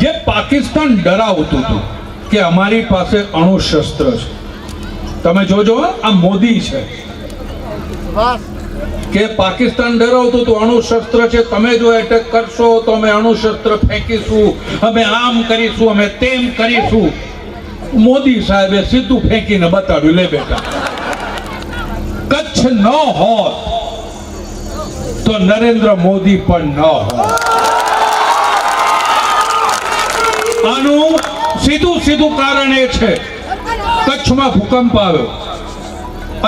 જે પાકિસ્તાન ડરાવતું હતું કે અમારી પાસે અણુશસ્ત્ર છે. તમે જોજો આ મોદી છે. કે પાકિસ્તાન ડરાવતું હતું અણુશસ્ત્ર છે તમે જો એટેક કરશો તો અમે અણુશસ્ત્ર ફેંકીશું અમે આમ કરીશું અમે તેમ કરીશું. મોદી સાહેબે સીધું ફેંકીને બતાવ્યું લે બેટા કચ્છ ન હોત તો નરેન્દ્ર મોદી પણ ન હોત. આનું સીધું સીધું કારણ એ છે. કચ્છમાં ભૂકંપ આવ્યો.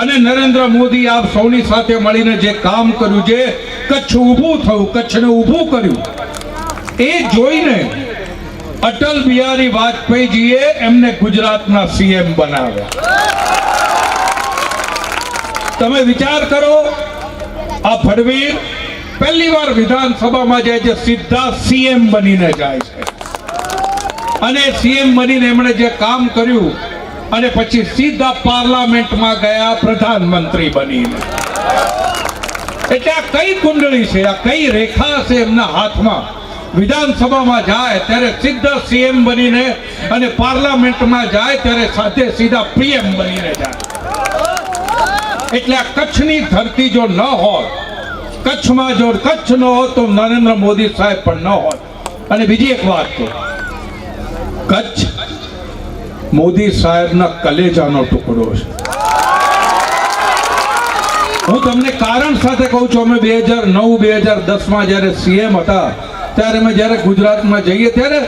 અને નરેન્દ્ર મોદી આપ સૌની સાથે મળીને જે કામ કર્યું, જે કચ્છ ઊભું થયું, કચ્છને ઊભું કર્યું, એ જોઈને અટલ બિહારી વાજપેયીજીએ એમને ગુજરાતના સીએમ બનાવ્યા. તમે વિચાર કરો, આ ફડવીર પહેલી વાર વિધાનસભામાં જાય છે, સીધા સીએમ બનીને જાય છે. અને સીએમ બનીને એમણે જે કામ કર્યું, અને પછી સીધા પાર્લામેન્ટમાં ગયા પ્રધાનમંત્રી બનીને. એટલે આ કઈ કુંડળી છે, આ કઈ રેખા છે એમના હાથમાં? વિધાનસભામાં જાય ત્યારે સીધા સીએમ બનીને અને પાર્લામેન્ટમાં જાય ત્યારે સાથે સીધા પીએમ બનીને જાય. એટલે આ કચ્છની ધરતી જો ન હોત કચ્છમાં જો કચ્છ ન હોત તો નરેન્દ્ર મોદી સાહેબ પણ ન હોત અને બીજી એક વાત કહું. કચ્છ મોદી સાહેબના કલેજાનો ટુકડો છે. હું તમને કારણ સાથે કહું છું, અમે બે હજાર નવ, બે હજાર દસમાં જ્યારે સીએમ હતા, ત્યારે અમે જ્યારે ગુજરાતમાં જઈએ, ત્યારે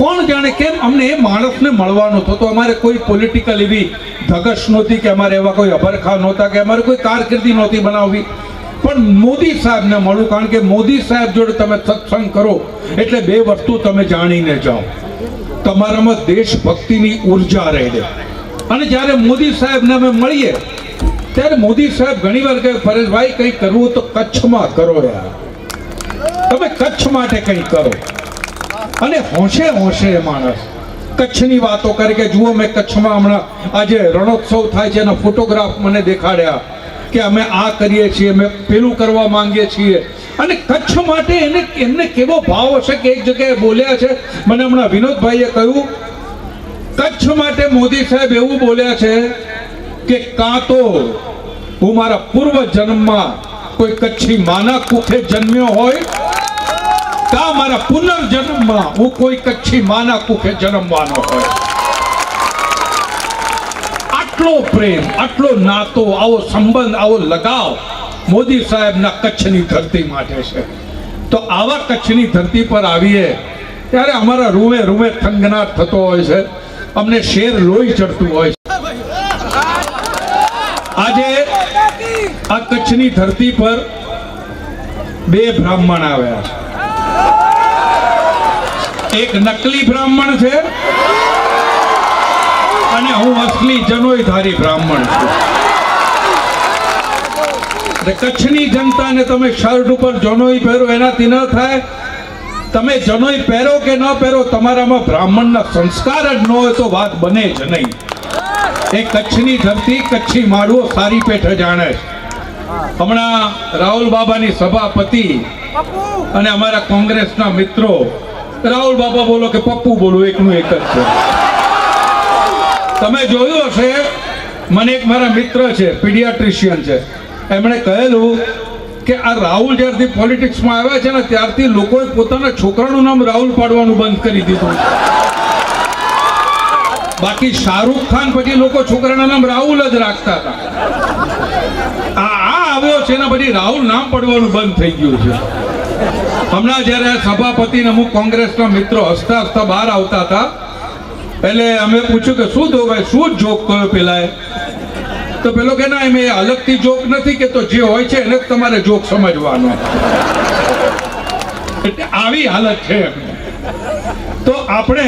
કોણ જાણે કેમ અમને એ માણસને મળવાનો થતો અમારે કોઈ પોલિટિકલ એવી ધગશ નહોતી કે અમારે એવા કોઈ અભરખા નહોતા કે અમારે કોઈ કારકિર્દી નહોતી બનાવવી. પણ મોદી સાહેબને મળું કારણ કે મોદી સાહેબ જોડે તમે સત્સંગ કરો, એટલે બે વસ્તુ તમે જાણીને જાઓ. તમારામાં દેશભક્તિની ઊર્જા રહે અને જ્યારે મોદી સાહેબને અમે મળીએ, ત્યારે મોદી સાહેબ ઘણીવાર કહે પરેશભાઈ કંઈ કરવું તો કચ્છમાં કરો યાર. તમે કચ્છ માટે કંઈ કરો. અને હોંશે હોંશે માણસ કચ્છની વાતો કરે કે, જુઓ, મેં કચ્છમાં હમણાં આજે રણોત્સવ થાય છે એના ફોટોગ્રાફ મને દેખાડ્યા કે અમે આ કરીએ છીએ, અમે પેલું કરવા માંગીએ છીએ. અને કચ્છ માટે એને એમને કેવો ભાવ હશે કે એક જગ્યાએ બોલ્યા છે? મને હમણાં વિનોદભાઈએ કહ્યું, કચ્છ માટે મોદી સાહેબ એવું બોલ્યા છે કે કાં તો હું મારા પૂર્વ જન્મમાં કોઈ કચ્છી માના કુખે જન્મ્યો હોય, કાં મારા પુનર્જન્મમાં હું કોઈ કચ્છી માના કુખે જન્મવાનો હોય. આટલો પ્રેમ, આટલો નાતો, આવો સંબંધ, આવો લગાવ મોદી સાહેબના કચ્છની ધરતી માટે છે. તો આવા કચ્છની ધરતી પર આવીએ, ત્યારે અમારા રૂમે રૂમે થનગનાટ થતો હોય છે. અમને શેર લોહી ચડતું હોય છે. આજે આ કચ્છની ધરતી પર બે બ્રાહ્મણ આવ્યા છે. એક નકલી બ્રાહ્મણ છે અને હું અસલી જનોયધારી બ્રાહ્મણ છું. કચ્છની જનતાને તમે શર્ટ ઉપર જનોઈ પહેરો, એનાથી ન થાય. તમે જનોઈ પહેરો કે ન પહેરો, તમારામાં બ્રાહ્મણના સંસ્કાર જ ન હોય તો વાત બને જ નહીં. એ કચ્છની ધરતી, કચ્છી માળવો સારી પેઠે જાણે છે. હમણાં રાહુલ બાબાની સભાપતિ અને અમારા કોંગ્રેસના મિત્રો, રાહુલ બાબા બોલો કે પપ્પુ બોલો, એકનું એક જ છે. તમે જોયું હશે, મને એક મારા મિત્ર છે, પીડિયાટ્રિશિયન છે. એમણે કહેલું કે આ રાહુલ જ્યારથી પોલિટિક્સમાં આવ્યા છે ને ત્યારથી લોકોએ પોતાના છોકરાનું નામ રાહુલ પાડવાનું બંધ કરી દીધું. બાકી શાહરૂખ ખાન પછી લોકો છોકરાના નામ રાહુલ જ રાખતા હતા. આ આવ્યો છે ને પછી રાહુલ નામ પડવાનું બંધ થઈ ગયું છે. હમણાં જ્યારે સભાપતિ ને અમુક કોંગ્રેસના મિત્રો હસતા હસતા બહાર આવતા હતા, એટલે અમે પૂછ્યું કે શું ભાઈ? શું જોક કયો પેલાએ? તો પેલો કે, ના, એમ એ અલગથી જોક નથી કે તો જે હોય છે એને તમારે જોક સમજવાનો. એટલે આવી હાલત છે તો આપણે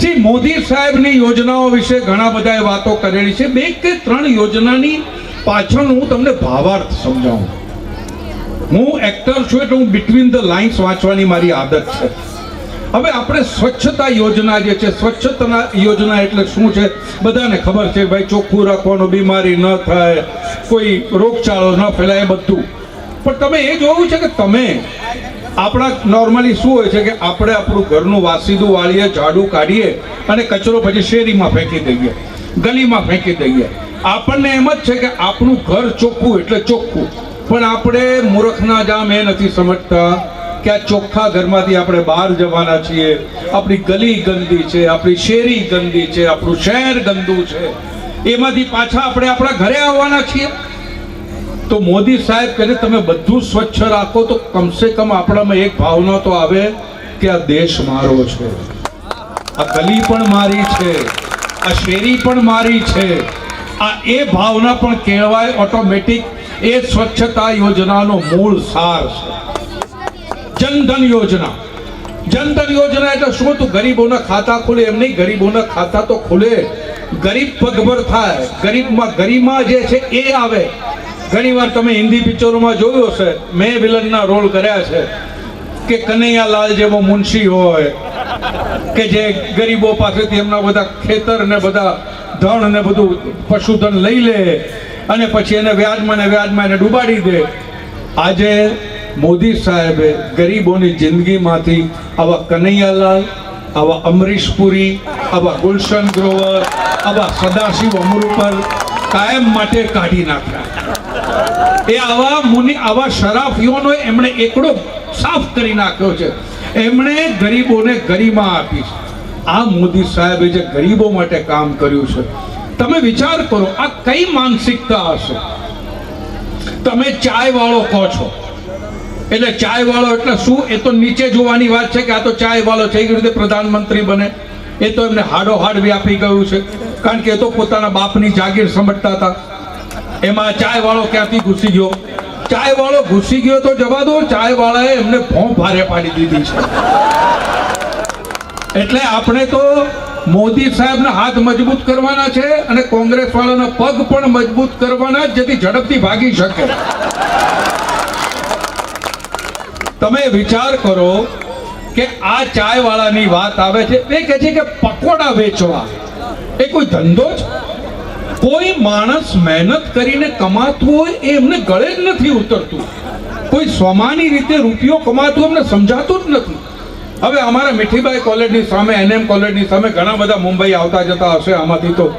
શ્રી મોદી સાહેબની યોજનાઓ વિશે ઘણા બધાએ વાતો કરેલી છે. બે કે ત્રણ યોજનાની પાછળ હું તમને ભાવાર્થ સમજાવું. હું એક્ટર છું એટલે હું બિટવીન ધ લાઇન્સ વાંચવાની મારી આદત છે. હવે આપણે સ્વચ્છતા યોજના જે છે સ્વચ્છતા યોજના એટલે શું છે? બધાને ખબર છે ભાઈ ચોખ્ખું રાખવાનું બીમારી ન થાય, કોઈ રોગચાળો ન ફેલાય બધું. પણ તમે એ જોયું છે કે તમે આપણા નોર્મલી શું હોય છે કે આપણે આપણું ઘરનું વાસીદું વાળીએ, ઝાડુ કાઢીએ અને કચરો પછી શેરીમાં ફેંકી દઈએ, ગલીમાં ફેંકી દઈએ. આપણને એમ જ છે કે આપણું ઘર ચોખ્ખું એટલે ચોખ્ખું. પણ આપણે મૂર્ખના જામ એ નથી સમજતા. કે આ ચોખ્ખા ઘરમાંથી આપણે બહાર જવાના છીએ. આપણી ગલી ગંદી છે, આપણી શેરી ગંદી છે, આપણું શહેર ગંદુ છે. એમાંથી પાછા આપણે આપણા ઘરે આવવાના છીએ. તો મોદી સાહેબ કહે તમે બધું સ્વચ્છ રાખો તો કમસે કમ આપણામાં એક ભાવના તો આવે કે આ દેશ મારો છે. આ ગલી પણ મારી છે, આ શેરી પણ મારી છે. આ એ ભાવના પણ કહેવાય ઓટોમેટિક. એ સ્વચ્છતા યોજનાનો મૂળ સાર છે. જનધન યોજના. જનધન યોજના એટલે શું તું ગરીબોના ખાતા ખુલે, એમ નહીં, ગરીબોના ખાતા તો ખુલે. ગરીબ પગભર થાય. ગરીબમાં ગરીબમાં જે છે એ આવે. ઘણીવાર તમે હિન્દી પિક્ચરોમાં જોયું હશે, મેં વિલનના રોલ કર્યા છે, કે કનૈયાલાલ જેવો મુનશી હોય, કે જે ગરીબો પાસેથી એમના બધા ખેતર ને બધા ધન ને બધું પશુધન લઈ લે, અને પછી એને વ્યાજમાં ને વ્યાજમાં એને ડૂબાડી દે. આજે મોદી સાહેબે ગરીબોની જિંદગીમાંથી આવા કનૈયાલાલ, આવા અમરીશ પુરી, આવા ગુલશન ગ્રોવર, આવા સદાશિવ અમૃપર કાયમ માટે કાઢી નાખ્યા. એ આવા મુનિ, આવા શરાફીઓનો એમણે એકડો સાફ કરી નાખ્યો છે. એમણે ગરીબોને ગરિમા આપી છે. આ મોદી સાહેબે જે ગરીબો માટે કામ કર્યું છે, તમે વિચાર કરો, આ કઈ માનસિકતા હશે? તમે ચાય વાળો કહો છો. એટલે ચાય વાળો એટલે શું? એ તો નીચે જોવાની વાત છે કે આ તો ચાય વાળો છે. એ રીતે પ્રધાનમંત્રી બને. એ તો એમને હાડો હાડ વ્યાપી ગયું છે. કારણ કે એ તો પોતાના બાપની જાગીર સમજતા હતા. એમાં ચાય વાળો ક્યાંથી ઘૂસી ગયો? ચાય વાળો ઘૂસી ગયો તો જવા દો. ચાય વાળાએ એમને ભોં ભારે પાડી દીધી છે. એટલે આપણે તો મોદી સાહેબના હાથ મજબૂત કરવાના છે અને કોંગ્રેસ વાળાના પગ પણ મજબૂત કરવાના જેથી ઝડપથી ભાગી શકે. તમે વિચાર કરો કે આ ચાય વાળાની વાત આવે છે. એ કહે છે કે પકોડા વેચવા એ કોઈ ધંધો છે કોઈ માણસ મહેનત કરીને કમાતું હોય એ એમને ગળે જ નથી ઉતરતું. કોઈ સ્વમાની રીતે રૂપિયો કમાતું એમને સમજાતું જ નથી. હવે અમારા મીઠીબાઈ કોલેજની સામે, એનએમ કોલેજની સામે ઘણા બધા મુંબઈ આવતા જતા હશે આમાંથી તો.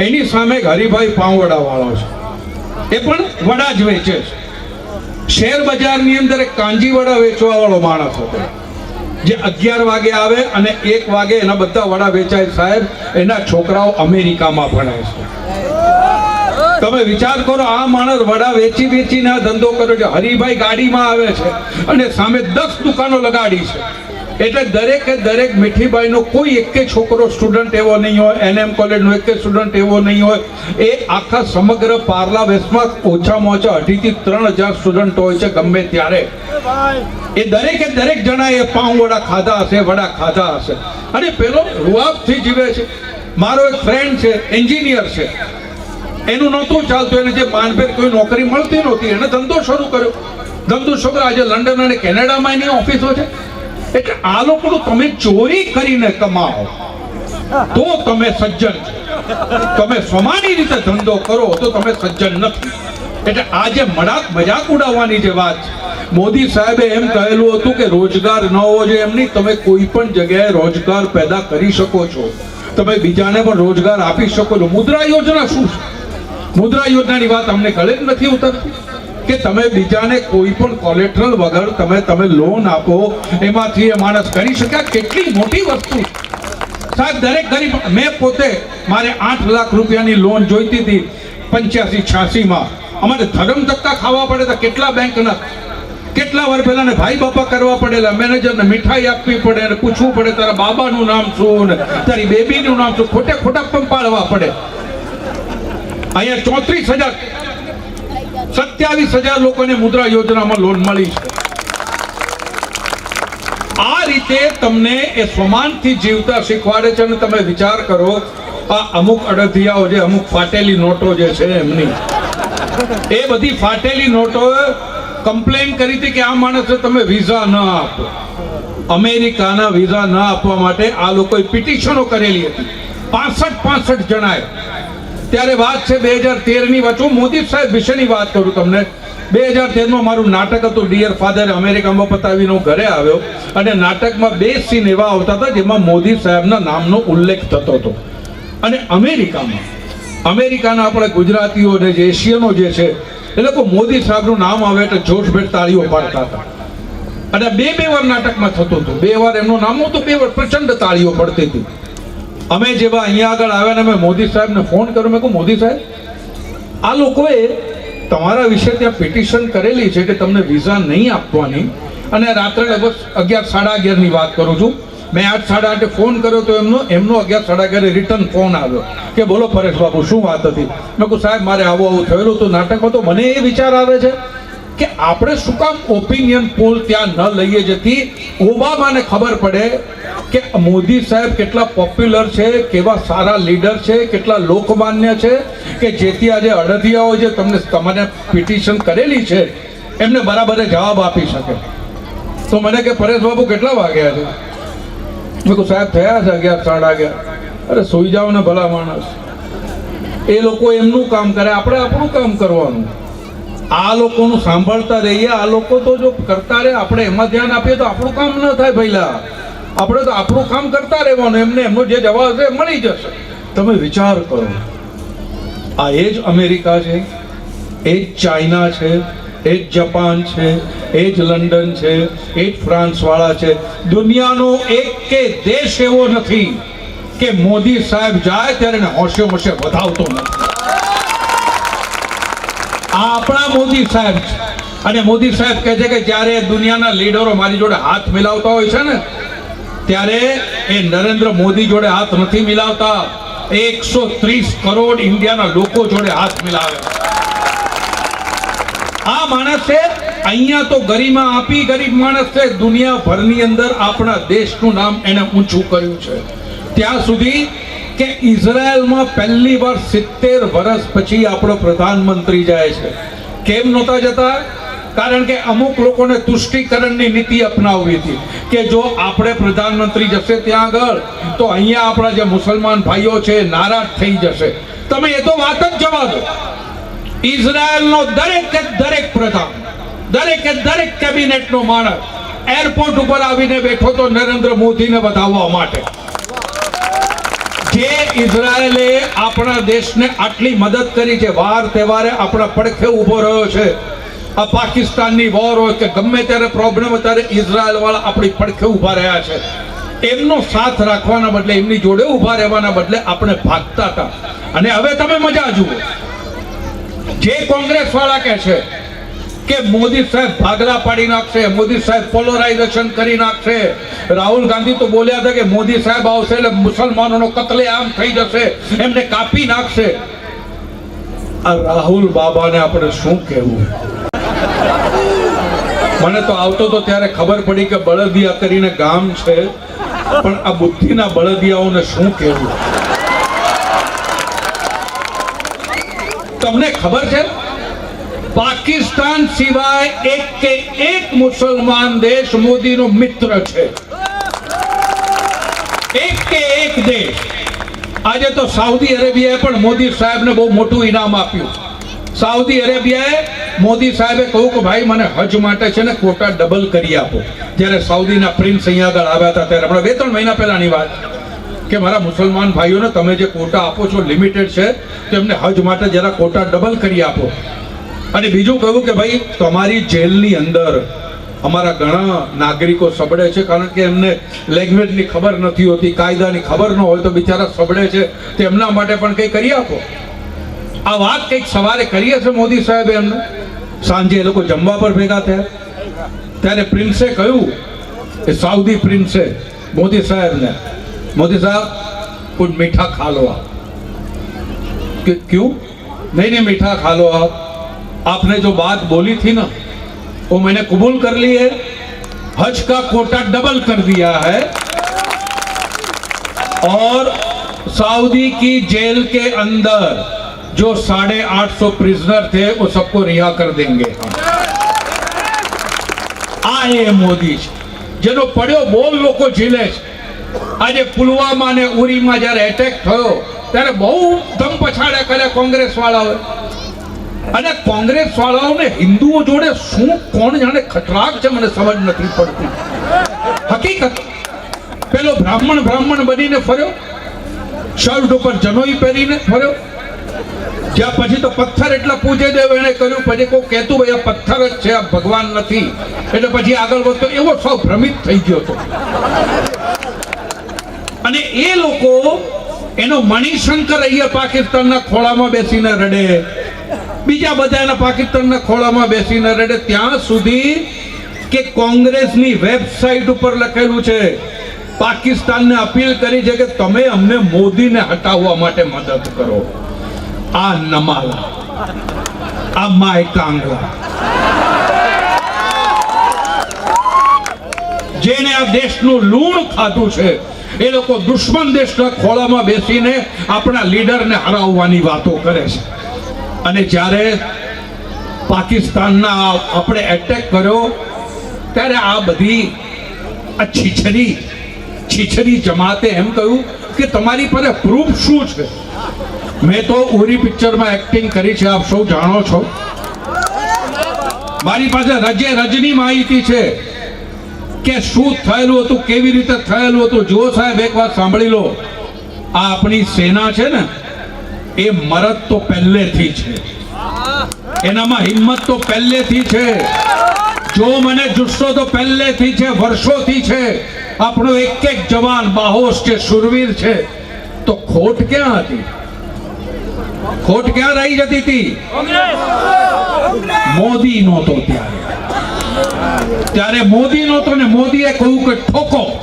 એની સામે હરિભાઈ પાવડા વાળો છે. એ પણ વડા જ વેચે છે. શેર બજારની અંદર એક કાંજીવાડા વેચવા વાળો માણસ હતો. જે અગિયાર વાગે આવે અને એક વાગે એના બધા વડા વેચાય સાહેબ, એના છોકરાઓ અમેરિકામાં ભણે છે. તમે વિચાર કરો, આ માણસ વડા વેચી વેચીને આ ધંધો કર્યો છે. હરિભાઈ ગાડીમાં આવે છે અને સામે દસ દુકાનો લગાડી છે. એટલે દરેકે દરેક મીઠીબાઈનો કોઈ એકે છોકરો સ્ટુડન્ટ એવો નહીં હોય, એનએમ કોલેજનો એકે સ્ટુડન્ટ એવો નહીં હોય. એ આખા સમગ્ર પાર્લા વેસ્ટમાં ઓછામાં ઓછા અઢીથી ત્રણ હજાર સ્ટુડન્ટ હોય છે ગમે ત્યારે. એ દરેકે દરેક જણાએ પાઉં વડા ખાધા હશે, વડા ખાધા હશે. અને પેલો રૂઆબથી જીવે છે. મારો એક ફ્રેન્ડ છે એન્જિનિયર છે. એનું નહોતું ચાલતું, એને જે માનભેર કોઈ નોકરી મળતી નહોતી, એને ધંધો શરૂ કર્યો. ધંધો શરૂ આજે લંડન અને કેનેડામાં એની ઓફિસો છે. એટલે આ લોકોનું તમે ચોરી કરીને કમાઓ. તો તમે સજ્જન તમે સ્વમાની રીતે ધંધો કરો તો તમે સજ્જન નથી. એટલે આ જે મજાક મજાક ઉડાવવાની જે વાત મોદી સાહેબે એમ કહેલું હતું કે રોજગાર ન હોવો જોઈએ એમ નહીં, તમે કોઈ પણ જગ્યાએ રોજગાર પેદા કરી શકો છો. તમે બીજાને પણ રોજગાર આપી શકો છો. મુદ્રા યોજના શું છે? મુદ્રા યોજનાની વાત અમને ગળે જ નથી ઉતરતી. કે તમે બીજાને કોઈ પણ કોલેટ્રલ વગર તમે તમે લોન આપો, એમાંથી એ માણસ કરી શકે કેટલી મોટી વસ્તુ. સાહેબ, દરેક ગરીબ મેં પોતે મારે આઠ લાખ રૂપિયાની લોન જોઈતી હતી પંચ્યાસી, છ્યાસીમાં. અમારે ધરમ ધક્કા ખાવા પડે તો કેટલા બેંકના કેટલા વાર પહેલા ને ભાઈ બાપા કરવા પડેલા, મેનેજરને મીઠાઈ આપવી પડે અને પૂછવું પડે, તારા બાબાનું નામ શું ને તારી બેબીનું નામ શું? ખોટે ખોટા પણ પાડવા પડે. અહીંયા ચોત્રીસ હજાર સત્યાવીસ હજાર લોકોને મુદ્રા યોજનામાં લોન મળી છે. આ રીતે તમને એ સ્વમાનથી જીવતા શીખવાડે છે અને તમે વિચાર કરો, આ અમુક અડધિયાઓ જે, અમુક ફાટેલી નોટો જે છે એમની, એ બધી ફાટેલી નોટો કમ્પ્લેન કરી હતી કે આ માણસને તમે વિઝા ન આપો. અમેરિકાના વિઝા ન આપવા માટે આ લોકોએ પિટિશનો કરેલી હતી. પાસઠ પાસઠ જણાએ. ત્યારે વાત છે બે હજાર તેરની. વાત હું મોદી સાહેબ વિશેની વાત કરું તમને. બે હજાર તેરમાં મારું નાટક હતું ડિયર ફાધર અમેરિકામાં પતાવીને ઘરે આવ્યો અને નાટકમાં બે સીન એવા આવતા હતા જેમાં મોદી સાહેબના નામનો ઉલ્લેખ થતો હતો. અને અમેરિકામાં, અમેરિકાના આપણે ગુજરાતીઓ અને જે એશિયનો જે છે, એ લોકો મોદી સાહેબનું નામ આવે એટલે જોશભેર તાળીઓ પાડતા હતા. અને બે બે વાર નાટકમાં થતું હતું. બે વાર એમનું નામ હતું બે વાર પ્રચંડ તાળીઓ પડતી હતી. અમે જેવા અહીંયા આગળ આવ્યા ને અમે મોદી સાહેબને ફોન કર્યો, મેં કહું મોદી સાહેબ, આ લોકોએ તમારા વિશે ત્યાં પિટિશન કરેલી છે કે તમને વિઝા નહીં આપવાની અને રાત્રે લગભગ અગિયાર, સાડા અગિયારની વાત કરું છું. મેં આઠ, સાડા આઠે ફોન કર્યો તો એમનો એમનો અગિયાર, સાડા અગિયારે રિટર્ન ફોન આવ્યો કે બોલો પરેશ બાબુ શું વાત હતી? મેં કહું સાહેબ, મારે આવું આવું થયેલું તો નાટકમાં તો મને એ વિચાર આવે છે કે આપણે શું કામ ઓપિનિયન પોલ ત્યાં ન લઈએ જેથી ઓબામાને ખબર પડે કે મોદી સાહેબ કેટલા પોપ્યુલર છે, કેવા સારા લીડર છે, કેટલા લોકમાન્ય છે, કે જેથી આજે અડધિયાઓ જે તમને તમારે પિટિશન કરેલી છે, એમને બરાબર જવાબ આપી શકે. તો મને કે પરેશ બાબુ કેટલા વાગ્યા છે? મેં કહું, સાહેબ, થયા છે અગિયાર, સાડા અગિયાર. અરે, સુઈ જાઓ ને ભલા માણસ. એ લોકો એમનું કામ કરે, આપણે આપણું કામ કરવાનું. આ લોકોનું સાંભળતા રહીએ, આ લોકો તો જો કરતા રહે, આપણે એમાં ધ્યાન આપીએ તો આપણું કામ ન થાય પહેલા આપણે તો આપણું કામ કરતા રહેવાનું, એમને એમનો જે જવાબ છે એ મળી જશે. તમે વિચાર કરો. આ એ જ અમેરિકા છે, એ જ ચાઇના છે, એ જ જપાન છે, એ જ લંડન છે, એ જ ફ્રાન્સવાળા છે. દુનિયાનો એક કે દેશ એવો નથી કે મોદી સાહેબ જાય ત્યારે એને હોશે હોશે વધાવતો નથી. આ આપણા મોદી સાહેબ અને મોદી સાહેબ કહે છે કે જ્યારે દુનિયાના લીડરો મારી જોડે હાથ મિલાવતા હોય છે ને, ત્યારે એ નરેન્દ્ર મોદી જોડે હાથ નથી મિલાવતા. એકસો ત્રીસ કરોડ ઇન્ડિયાના લોકો જોડે હાથ મિલાવે. આ માણસે અહીંયા તો ગરિમા આપી, ગરીબ માણસ દુનિયાભરની અંદર આપણા દેશનું નામ એને ઊંચું કર્યું છે. ત્યાં સુધી કે ઇઝરાયલમાં પહેલી વાર સિત્તેર વર્ષ પછી આપણો પ્રધાનમંત્રી જાય છે. કેમ નહોતા જતા? કારણ કે અમુક લોકોને તુષ્ટિકરણની નીતિ અપનાવવી હતી કે જો આપણે પ્રધાનમંત્રી જશે ત્યાં આગળ, તો અહીંયા આપણા જે મુસલમાન ભાઈઓ છે નારાજ થઈ જશે. તમે એ તો વાત જ જવા દો. ઇઝરાયલનો દરેકે દરેક પ્રધાન, દરેકે દરેક કેબિનેટનો માણસ એરપોર્ટ ઉપર આવીને બેઠો તો નરેન્દ્ર મોદીને વધાવવા માટે. જે ઇઝરાયલે આપણા દેશને આટલી મદદ કરી છે? વાર તહેવારે આપણા પડખે ઊભો રહ્યો છે. આ પાકિસ્તાનની વોર હોય કે ગમે ત્યારે પ્રોબ્લેમ ત્યારે ઇઝરાયલ વાળા આપણી પડખે ઊભા રહ્યા છે. એમનો સાથ રાખવાના બદલે, એમની જોડે ઊભા રહેવાના બદલે આપણે ભાગતા હતા. અને હવે તમે મજા જુઓ. જે કોંગ્રેસ વાળા કહે છે કે મોદી સાહેબ ભાગલા પાડી નાખશે, મોદી સાહેબ પોલરાઇઝેશન કરી નાખશે. રાહુલ ગાંધી તો બોલ્યા હતા કે મોદી સાહેબ આવશે એટલે મુસલમાનોનો કતલે આમ થઈ જશે, એમને કાપી નાખશે. આ રાહુલ બાબાને આપણે શું કહેવું? મને તો આવતો તો ત્યારે ખબર પડી કે બળદિયા કરીને ગામ છે, પણ આ બુદ્ધિના બળદિયાઓને શું કહેવું? તમને ખબર છે? પાકિસ્તાન સિવાય એક કે એક મુસલમાન દેશ મોદીનો મિત્ર છે. એક કે એક દેશ. આજે તો સાઉદી અરેબિયાએ પણ મોદી સાહેબને બહુ મોટું ઇનામ આપ્યું. સાઉદી અરેબિયાએ મોદી સાહેબે કહ્યું કે ભાઈ, મને હજ માટે છે ને કોટા ડબલ કરી આપો. જ્યારે સાઉદીના પ્રિન્સ અહીંયા આગળ આવ્યા હતા ત્યારે, હમણાં બે ત્રણ મહિના પહેલાની વાત, કે મારા મુસલમાન ભાઈઓને તમે જે કોટા આપો છો લિમિટેડ છે તો એમને હજ માટે જરા કોટા ડબલ કરી આપો. અને બીજું કહ્યું કે ભાઈ, તમારી જેલની અંદર અમારા ઘણા નાગરિકો સબળે છે, કારણ કે એમને લેંગ્વેજની ખબર નથી હોતી, કાયદાની ખબર ન હોય તો બિચારા સબડે છે, તો એમના માટે પણ કંઈ કરી આપો. આ વાત કંઈક સવારે કરીએ છે મોદી સાહેબે એમને? સાંજે એ લોકો જમવા પર ભેગા થયા. ત્યારે પ્રિન્સે કહ્યું કે સાઉદી પ્રિન્સે, મોદી સાહેબને, મોદી સાહેબ કોઈ મીઠા ખાલો લો આપ ક્યું? નહીં નહીં, મીઠા ખાલો આપ. आपने जो बात बोली थी ना वो मैंने कबूल कर ली है हज का कोटा डबल कर दिया है और सऊदी की जेल के अंदर जो साढ़े आठ सौ प्रिजनर थे वो सबको रिहा कर देंगे हम આ એ મોદી છે જેનો પડ્યો બોલ લોકો ઝીલે છે આજે પુલવામા અને ઉરીમાં જ્યારે એટેક થયો ત્યારે બહુ ધમ પછાડ્યા કરે કોંગ્રેસ વાળાઓએ અને કોંગ્રેસ વાળાઓને હિન્દુઓ જોડે શું, કોણ જાણે ખતરાક છે, મને સમજ નથી પડતી. હકીકત, પેલો બ્રાહ્મણ બ્રાહ્મણ બનીને ફર્યો, શર્ટ ઉપર જનોઈ પહેરીને ફર્યો. જ્યાં પછી તો પથ્થર એટલા પૂજે દેવ એને કર્યું, પછી કોઈ કહેતું ભાઈ આ પથ્થર જ છે, આ ભગવાન નથી. એટલે પછી આગળ વધતો, એવો સૌ ભ્રમિત થઈ ગયો હતો. અને એ લોકો, એનો મણિશંકર અહીંયા પાકિસ્તાનના ખોળામાં બેસીને રડે. બીજા બધા એના પાકિસ્તાનના ખોળામાં બેસીને રડે ત્યાં સુધી કે કોંગ્રેસની વેબસાઇટ ઉપર લખેલું છે, પાકિસ્તાનને અપીલ કરી છે કે તમે અમને મોદીને હટાવવા માટે મદદ કરો. આ નમાલા, આ માય કાંગલા જેને આ દેશનું લૂણ ખાધું છે, એ લોકો દુશ્મન દેશના ખોળામાં બેસીને આપણા લીડરને હરાવવાની વાતો કરે છે. અને જ્યારે પાકિસ્તાનના આપણે એટેક કર્યો, ત્યારે આ બધી આ છીછરી છીછરી જમાતે એમ કહ્યું કે તમારી પાસે પ્રૂફ શું છે? મેં તો ઉરી પિક્ચરમાં એક્ટિંગ કરી છે, આપ સૌ જાણો છો. મારી પાસે રજે રજની માહિતી છે કે શું થયેલું હતું, કેવી રીતે થયેલું હતું. જુઓ સાહેબ, એક વાત સાંભળી લો. આ આપણી સેના છે ને એ મરદ તો પહેલેથી છે. એનામાં હિંમત તો પહેલેથી છે. જો મને જુસ્સો તો પહેલેથી છે, વર્ષોથી છે. આપણો એક એક જવાન બાહોશ છે સુરવીર છે. તો ખોટ ક્યાં હતી? ખોટ ક્યાં રહી જતી હતી? મોદી નહોતો ત્યારે. ત્યારે મોદી નહોતો ને મોદીએ કહ્યું કે ઠોકો.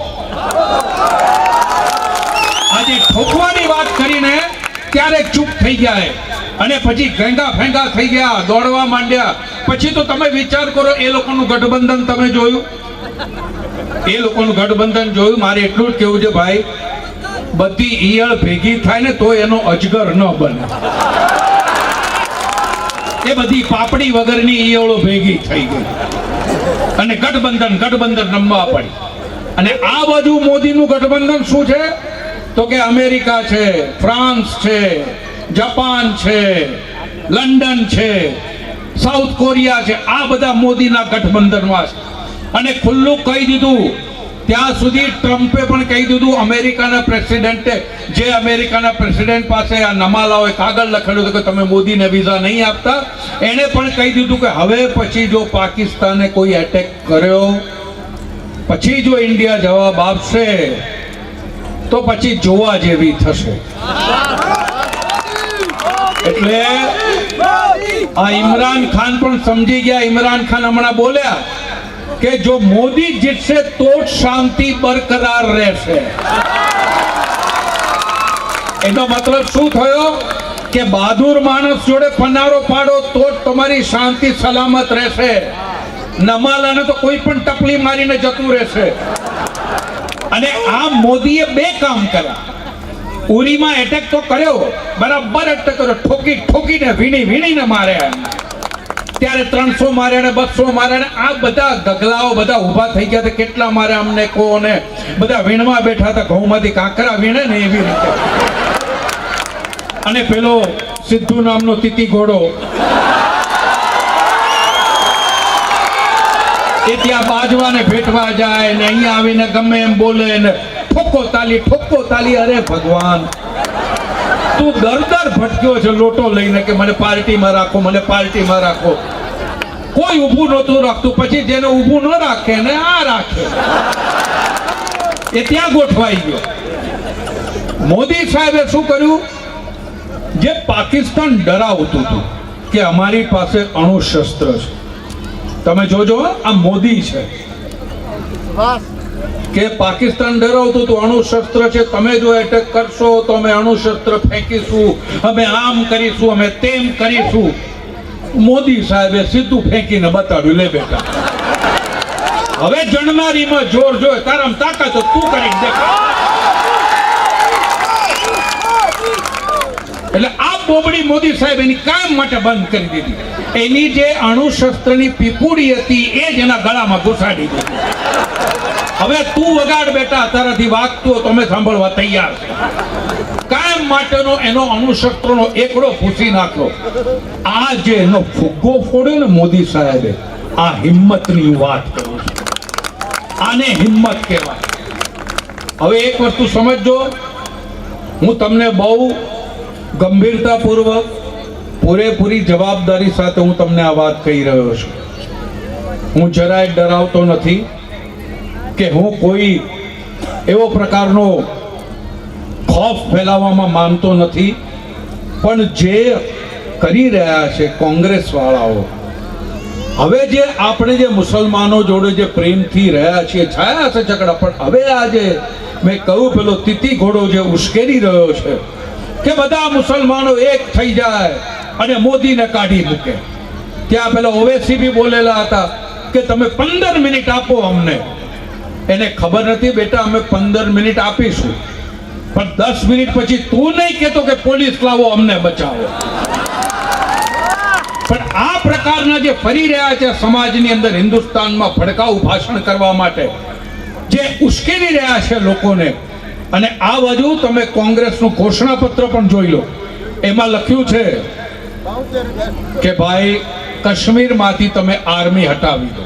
ત્યારે ચૂપ થઈ ગયા અને પછી ફેંગા ફેંગા થઈ ગયા, દોડવા માંડ્યા. પછી તો તમે વિચાર કરો, એ લોકોનું ગઠબંધન તમે જોયું? એ લોકોનું ગઠબંધન જોયું? મારે એટલું જ કેવું છે, ભાઈ, બધી ઈયળ ભેગી થાય ને તો એનો અજગર ન બને. એ બધી પાપડી વગરની ઈયળો ભેગી થઈ ગઈ. અને ગઠબંધન ગઠબંધન રમવા પડી. અને આ બાજુ મોદીનું ગઠબંધન શું છે? તો કે અમેરિકા છે, ફ્રાન્સ છે, જાપાન છે, લંડન છે, સાઉથ કોરિયા છે, આ બધા મોદીના ગઠબંધનમાં છે. અને ખુલ્લું કહી દીધું, ત્યાં સુધી ટ્રમ્પે પણ કહી દીધું, અમેરિકાના પ્રેસિડેન્ટે, જે અમેરિકાના પ્રેસિડેન્ટ પાસે આ નમાલાઓએ કાગળ લખેલું હતું કે તમે મોદીને વિઝા નહીં આપતા, એણે પણ કહી દીધું કે હવે પછી જો પાકિસ્તાને કોઈ એટેક કર્યો, પછી જો ઇન્ડિયા જવાબ આપશે તો પછી જોવા જેવી થશે. એટલે આ ઇમરાન ખાન પણ સમજી ગયા. ઇમરાન ખાન હમણાં બોલ્યા કે જો મોદી જીતશે તો જ શાંતિ બરકરાર રહેશે. એનો મતલબ શું થયો? કે બહાદુર માણસ જોડે પનારો પાડો તો જ તમારી શાંતિ સલામત રહેશે. નમાલાને તો કોઈ પણ ટપલી મારીને જતું રહેશે. અને આ મોદીએ બે કામ કર્યા. ઉરીમાં એટેક તો કર્યો, બરાબર એટેક કર્યો. ઠોકી, ઠોકીને, વીણી, વીણીને માર્યા ત્યારે ત્રણસો માર્યા ને બસો માર્યા ને આ બધા ગગલાઓ બધા ઊભા થઈ ગયા હતા. કેટલા મારે અમને કો ને. બધા વીણમાં બેઠા હતા. ઘઉંમાંથી કાંકરા વીણે ને એવી રીતે. અને પેલો સિદ્ધુ નામનો તીતી ઘોડો. એ ત્યાં બાજવાને ભેટવા જાય ને અહીંયા આવીને ગમે એમ બોલે ને, ઠોકો તાલી ઠોકો તાલી. અરે ભગવાન, તું દર દર ભટક્યો છે લોટો લઈને કે મને પાર્ટીમાં રાખો, મને પાર્ટીમાં રાખો. કોઈ ઊભું નહોતું રાખતું. પછી જેને ઊભું ન રાખે ને આ રાખે. એ ત્યાં ગોઠવાઈ ગયો. મોદી સાહેબે શું કર્યું? જે પાકિસ્તાન ડરાવતું હતું કે અમારી પાસે અણુશસ્ત્ર છે. તમે જોજો આ મોદી છે. કે પાકિસ્તાન ડરાવતું હતું અણુશસ્ત્ર છે તમે જો એટેક કરશો તો અમે અણુશસ્ત્ર ફેંકીશું અમે આમ કરીશું અમે તેમ કરીશું. મોદી સાહેબે સીધું ફેંકીને બતાવ્યું લે બેટા. હવે જણનારીમાં જોર જોય તારામ તાકાત તું કરી દેખા એટલે આ બોબડી મોદી સાહેબ એની કામ માટે બંધ કરી દીધી. એની જે અણુશસ્ત્રની પીપુડી હતી એ જ એના ગળામાં ઘુસાડી દીધી. હવે તું વગાડ બેટા, તારાથી વાગતું તમે સાંભળવા તૈયાર કામ માટેનો એનો અણુશસ્ત્રનો એકડો ભૂસી નાખ્યો આ જે એનો ફુગ્ગો ફોડ્યો ને મોદી સાહેબે, આ હિંમતની વાત કરું છું. આને હિંમત કહેવાય. હવે એક વસ્તુ સમજજો. હું તમને બહુ ગંભીરતાપૂર્વક પૂરેપૂરી જવાબદારી સાથે હું તમને આ વાત કહી રહ્યો છું. હું જરાય ડરાવતો નથી કે હું કોઈ એવો પ્રકારનો ખોફ ફેલાવવામાં માનતો નથી, પણ જે કરી રહ્યા છે કોંગ્રેસ વાળાઓ હવે જે આપણે જે મુસલમાનો જોડે જે પ્રેમથી રહ્યા છીએ, છાયા છે ઝઘડા, પણ હવે આજે મેં કહ્યું પેલો તીતી ઘોડો જે ઉશ્કેરી રહ્યો છે કે બધા મુસલમાનો એક થઈ જાય અને મોદીને કાઢી મૂકે. ત્યાં પેલા ઓવેસી બી બોલેલા હતા કે તમે પંદર મિનિટ આપો અમને. એને ખબર નથી બેટા, અમે પંદર મિનિટ આપીશું. પણ દસ મિનિટ પછી તું નહીં કહેતો કે પોલીસ લાવો, અમને બચાવો. પણ આ પ્રકારના જે ફરી રહ્યા છે સમાજની અંદર હિન્દુસ્તાનમાં ભડકાઉ ભાષણ કરવા માટે, જે ઉશ્કેરી રહ્યા છે લોકોને અને આ બાજુ તમે કોંગ્રેસનું ઘોષણાપત્ર પણ જોઈ લો. એમાં લખ્યું છે કે ભાઈ, કાશ્મીરમાંથી તમે આર્મી હટાવી દો.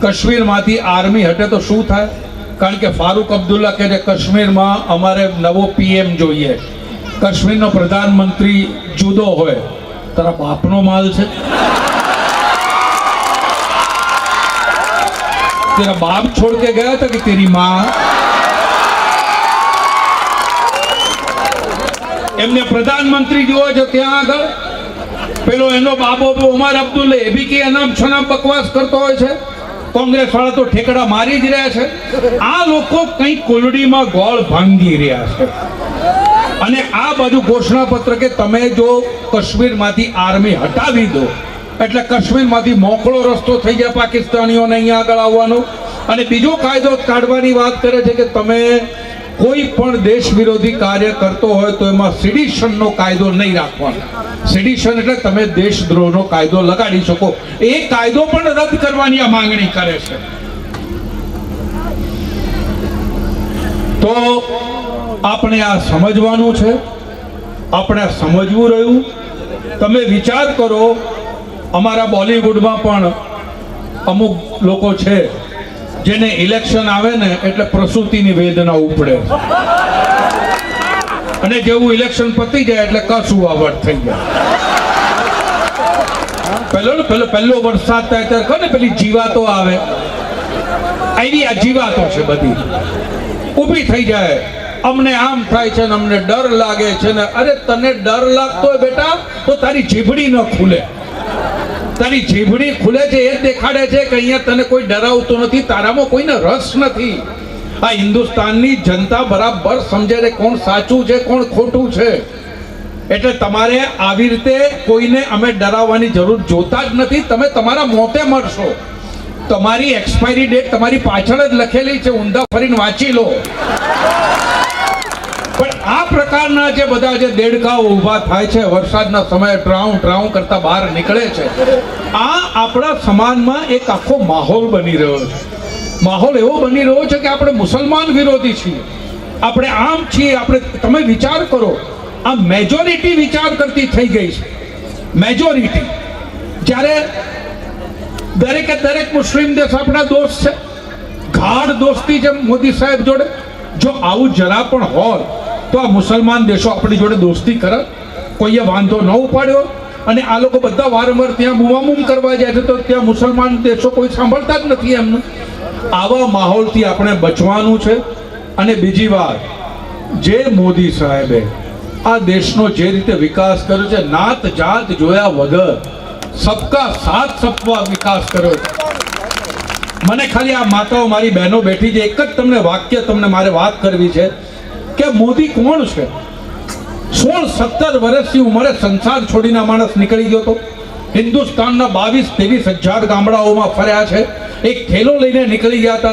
કાશ્મીરમાંથી આર્મી હટે તો શું થાય? કારણ કે ફારૂક અબ્દુલ્લા કહે છે, કાશ્મીરમાં અમારે નવો પીએમ જોઈએ. કાશ્મીરનો પ્રધાનમંત્રી જુદો હોય. તારા બાપનો માલ છે. તેરા બાપ છોડ કે ગયા હતા કે તેરી માં? એમને પ્રધાનમંત્રી જોવો છો ત્યાં આગળ. પેલો એનો બાબો ઉમર અબ્દુલ એ બી કે અનામ છનામ બકવાસ કરતો હોય છે. કોંગ્રેસ વાળા તો ઠેકડા મારી જ રહ્યા છે. આ લોકો કઈ કોલડીમાં ગોળ ભાંગી રહ્યા છે. અને આ બાજુ ઘોષણાપત્ર કે તમે જો કાશ્મીરમાંથી આર્મી હટાવી દો, એટલે કાશ્મીરમાંથી મોકળો રસ્તો થઈ જાય પાકિસ્તાનીઓને અહીંયા આગળ આવવાનો. અને બીજો કાયદો કાઢવાની વાત કરે છે કે તમે કોઈ પણ દેશ વિરોધી કાર્ય કરતો હોય તો એમાં સિડિશનનો કાયદો નહીં રાખવાનો. સિડિશન એટલે તમે દેશદ્રોહનો કાયદો લગાડી શકો. એ કાયદો પણ રદ કરવાની આ માંગણી કરે છે. તો આપણે આ સમજવાનું છે. આપણે સમજવું રહ્યું. તમે વિચાર કરો, અમારા બોલિવૂડમાં પણ અમુક લોકો છે જેને ઇલેક્શન આવે ને એટલે પ્રસૂતિની વેદના ઉપડે. અને જેવું ઇલેક્શન પતી જાય એટલે કશું આવડ થઈ જાય. પેલો ને પેલો પહેલો વરસાદ થાય ત્યારે ખબર ને પેલી જીવાતો આવે? આવી આ જીવાતો છે બધી. ઊભી થઈ જાય. અમને આમ થાય છે ને અમને ડર લાગે છે ને અરે તને ડર લાગતો હોય બેટા, તો તારી જીભડી ન ખુલે. તારી જીભડી ખુલે છે, એ દેખાડે છે કે અહીંયા તને કોઈ ડરાવતું નથી, તારામાં કોઈને રસ નથી. આ હિન્દુસ્તાનની જનતા બરાબર સમજે છે કોણ સાચું છે, કોણ ખોટું છે. એટલે તમારે આવી રીતે કોઈને અમે ડરાવવાની જરૂર જોતા જ નથી, તમે તમારા મોતે મરશો. તમારી એક્સપાયરી ડેટ તમારી પાછળ જ લખેલી છે, ઊંધા ફરીને વાંચી લો. પ્રકારના જે બધા જે દેડકાઓ ઊભા થાય છે, વરસાદના સમયે ટ્રાઉ ટ્રાઉ કરતા બહાર નીકળે છે, આ આપણા સમાજમાં એક આખો માહોલ બની રહ્યો છે. માહોલ એવો બની રહ્યો છે કે આપણે મુસલમાન વિરોધી છીએ. આપણે આમ છીએ, આપણે, તમે વિચાર કરો, આ મેજોરિટી વિચાર કરતી થઈ ગઈ છે. મેજોરિટી જ્યારે દરેકે દરેક મુસ્લિમ દેશ આપણા દોસ્ત છે. ગાઢ દોસ્તી છે મોદી સાહેબ જોડે. જો આવું જરા પણ હોય તો આ મુસલમાન દેશો આપણી જોડે દોસ્તી કરે, કોઈએ વાંધો ન ઉપાડ્યો. અને આ લોકો બધા વારંવાર ત્યાં બુમાબુમ કરવા જાય છે, તો ત્યાં મુસલમાન દેશો કોઈ સાંભળતા જ નથી એમનું. આવા માહોલથી આપણે બચવાનું છે. અને બીજી વાત, જે મોદી સાહેબે આ દેશનો જે રીતે વિકાસ કર્યો છે, નાત જાત જોયા વગર સબકા સાથ સપવા વિકાસ કર્યો મને ખાલી આ માતાઓ, મારી બહેનો બેઠી છે, એક જ તમને વાક્ય તમને મારે વાત કરવી છે. કે મોદી કોણ છે? સોળ સત્તર વર્ષની ઉંમરે સંસાર છોડીને માણસ નીકળી ગયો હતો. હિન્દુસ્તાનના બાવીસ ત્રેવીસ હજાર ગામડાઓમાં ફર્યા છે. એક થેલો લઈને નીકળી ગયા હતા.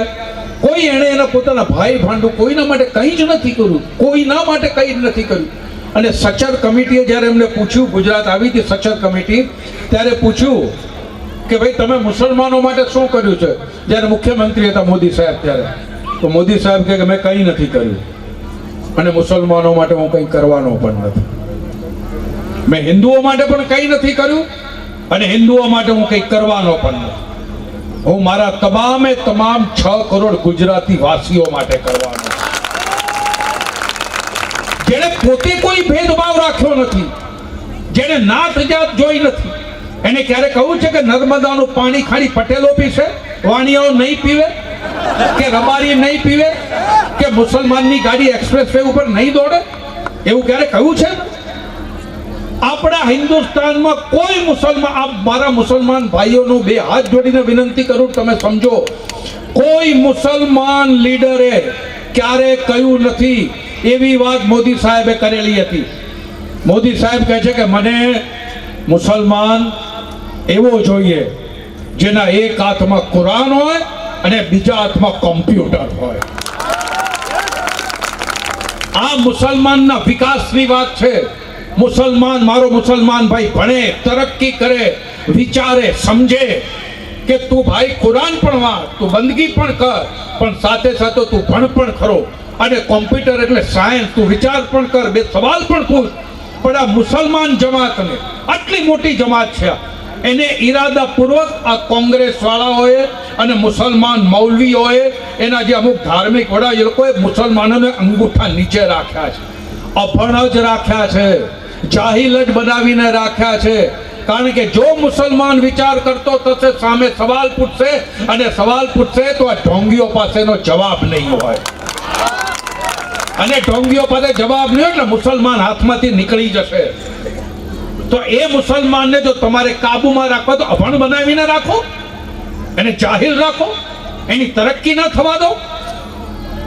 કોઈ એણે એના પોતાના ભાઈ ભાંડું કોઈના માટે કંઈ જ નથી કર્યું. કોઈના માટે કંઈ જ નથી કર્યું. અને સચર કમિટીએ જ્યારે એમને પૂછ્યું, ગુજરાત આવી હતી સચર કમિટી, ત્યારે પૂછ્યું કે ભાઈ, તમે મુસલમાનો માટે શું કર્યું છે? જ્યારે મુખ્યમંત્રી હતા મોદી સાહેબ ત્યારે. તો મોદી સાહેબ કે મેં કંઈ નથી કર્યું. અને મુસલમાનો માટે હું કંઈ કરવાનો પણ નથી. મેં હિન્દુઓ માટે પણ કંઈ નથી કર્યું અને હિન્દુઓ માટે હું કંઈ કરવાનો પણ નથી. હું મારા તમામે તમામ છ કરોડ ગુજરાતી વાસીઓ માટે કરવાનો જેણે પોતે કોઈ ભેદભાવ રાખ્યો નથી, જેણે નાત જાત જોઈ નથી. એને ક્યારે કહ્યું છે કે નર્મદાનું પાણી ખાલી પટેલો પીશે, વાણિયાઓ નહીં પીવે, કે રબારી નહીં પીવે કે મુસલમાનની ગાડી એક્સપ્રેસ વે ઉપર નહીં દોડે? એવું ક્યારે કહ્યું છે? આપણા હિન્દુસ્તાનમાં કોઈ મુસલમાન આપ મારા મુસલમાન ભાઈઓનું બે હાથ જોડીને વિનંતી કરું, તમે સમજો, કોઈ મુસલમાન લીડરે ક્યારે કહ્યું નથી? એવી વાત મોદી સાહેબે કરેલી હતી. મોદી સાહેબ કહે છે કે મને મુસલમાન એવો જોઈએ, જેના એક હાથમાં કુરાન હોય અને બીજા હાથમાં કોમ્પ્યુટર હોય. આ મુસલમાનના વિકાસની વાત છે. મુસલમાન, મારો મુસલમાન ભાઈ ભણે, તરક્કી કરે, વિચારે, સમજે કે તું ભાઈ કુરાન પણ વાંચ, તું બંદગી પણ કર, પણ સાથે સાથે તું ભણ પણ ખરો. અને કોમ્પ્યુટર એટલે સાયન્સ, તું વિચાર પણ કર, બે સવાલ પણ પૂછ. પણ આ મુસલમાન જમાતને આટલી મોટી જમાત છે. એને ઈરાદાપૂર્વક આ કોંગ્રેસ વાળાઓએ અને મુસલમાન મૌલવીઓએ એના જે અમુક ધાર્મિક વડા એ લોકોએ મુસલમાનોને અંગૂઠા નીચે રાખ્યા છે, અભણ જ રાખ્યા છે, જાહિલ જ બનાવીને રાખ્યા છે. કારણ કે જો મુસલમાન વિચાર કરતો થશે, સામે સવાલ પૂછશે અને સવાલ પૂછશે તો આ ઢોંગીઓ પાસેનો જવાબ નહીં હોય. અને ઢોંગીઓ પાસે જવાબ નહીં હોય એટલે મુસલમાન હાથમાંથી નીકળી જશે. તો એ મુસલમાનને જો તમારે કાબુમાં રાખવા તો અભણ બનાવીને રાખો. એને જાહિલ રાખો. એની તરક્કી ન થવા દો.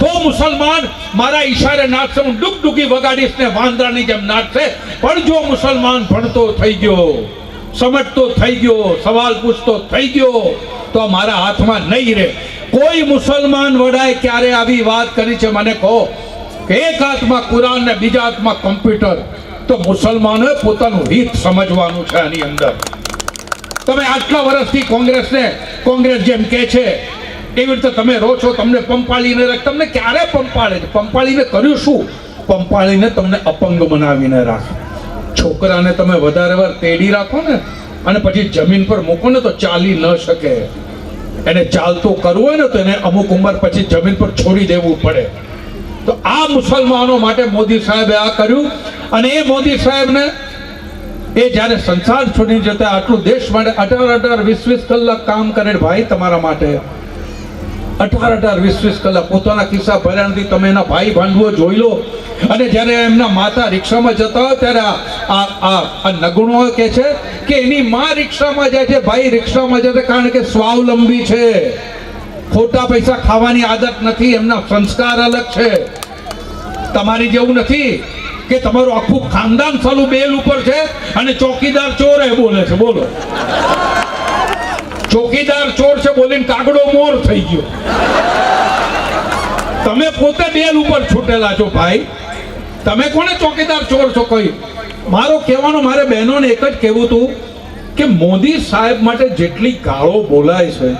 તો મુસલમાન મારા ઈશારે નાચશે, હું ડુગડુગી વગાડીશ ને વાંદરાની જેમ નાચશે. પણ જો મુસલમાન ભણતો થઈ ગયો, સમજતો થઈ ગયો, સવાલ પૂછતો થઈ ગયો, તો મારા હાથમાં નહીં રહે. કોઈ મુસલમાન વડાએ ક્યારે આવી વાત કરી છે? મને કહો. એક હાથમાં કુરાન ને બીજા હાથમાં કોમ્પ્યુટર. તો મુસલમાનો પોતાનું હિત સમજવાનું છે આની અંદર. તમે આટલા વર્ષથી કોંગ્રેસને, કોંગ્રેસ જેમ કે છે, એવી રીતે તમે રહો છો, તમને પંપાળીને રાખ, તમને ક્યારે પંપાળે પંપાળીને કર્યું શું? પંપાળીને તમને અપંગ બનાવીને રાખે. છોકરાને તમે વધારે વાર તેડી રાખો ને, અને પછી જમીન પર મૂકો ને તો ચાલી ન શકે. એને ચાલતું કરવું હોય ને તો એને અમુક ઉંમર પછી જમીન પર છોડી દેવું પડે. તો આ મુસલમાનો માટે મોદી સાહેબે આ કર્યું. અને એ મોદી સાહેબને એ જ્યારે સંસાર છોડી જતા આટલું દેશ માટે અઢાર અઢાર વીસ વીસ કલાક કામ કરે ભાઈ તમારા માટે. અઢાર અઢાર વીસ વીસ કલાક પોતાના કિસ્સા ભર્યા નથી, તમે એના ભાઈ ભાંડવો જોઈ લો. અને જ્યારે એમના માતા રિક્ષામાં જતા હોય ત્યારે આ- આ આ નગુણો કહે છે કે એની માં રિક્ષામાં જાય છે, ભાઈ રિક્ષામાં છે કારણ કે સ્વાવલંબી છે. ખોટા પૈસા ખાવાની આદત નથી, એમના સંસ્કાર અલગ છે. તમારી જેવું નથી. કે તમારું આખું ખાનદાન સાલું બેલ ઉપર છે અને ચોકીદાર ચોર એ બોલે છે, બોલો. ચોકીદાર ચોર છે બોલીને કાગડો મોર થઈ ગયો. તમે પોતે બેલ ઉપર છૂટેલા છો ભાઈ. તમે કોને ચોકીદાર ચોર છો કોઈ? મારો કહેવાનો મારે બહેનોને એક જ કહેવું હતું કે મોદી સાહેબ માટે જેટલી ગાળો બોલાય છે,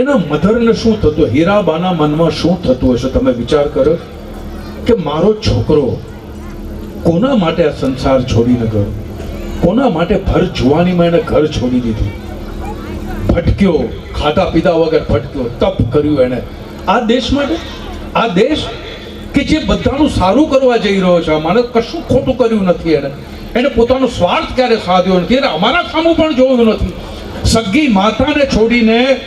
એના મધરને શું થતું? હીરાબાના મનમાં શું થતું હશે? તમે વિચાર કરો. કે મારો છોકરો કોના માટે આ સંસાર છોડીને ગયો? કોના માટે ભર જુવાનીમાં એને ઘર છોડી દીધું? ભટક્યો, ખાધા પીધા વગર ભટક્યો, તપ કર્યું એને આ દેશ માટે? આ દેશ કે જે બધાનું સારું કરવા જઈ રહ્યો છે? મારે કશું ખોટું કર્યું નથી એને એને પોતાનો સ્વાર્થ ક્યારે સાધ્યો નથી? એને અમારા સામું પણ જોયું નથી. સગી માતાને છોડીને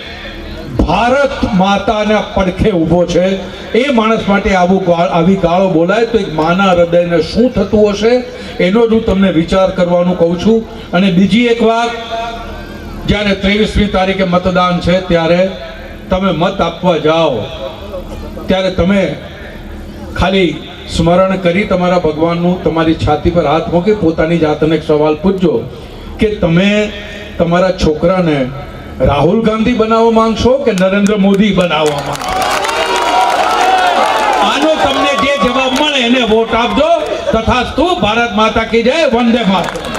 ભારત માતાના પડખે ઊભો છે. એ માણસ માટે આવું આવી ગાળો બોલાય તો એક માના હૃદયને શું થતું હશે? એનો જ હું તમને વિચાર કરવાનું કહું છું. અને બીજી એક વાત, જ્યારે ત્રેવીસમી તારીખે મતદાન છે, ત્યારે તમે મત આપવા જાઓ. ત્યારે તમે ખાલી સ્મરણ કરી તમારા ભગવાનનું તમારી છાતી પર હાથ મૂકી પોતાની જાતને એક સવાલ પૂછજો કે તમે તમારા છોકરાને રાહુલ ગાંધી બનાવવા માંગશો કે નરેન્દ્ર મોદી બનાવવા માંગશો? આનો તમને જે જવાબ મળે એને વોટ આપજો. તથા ભારત માતા કી જય, વંદે માતરમ.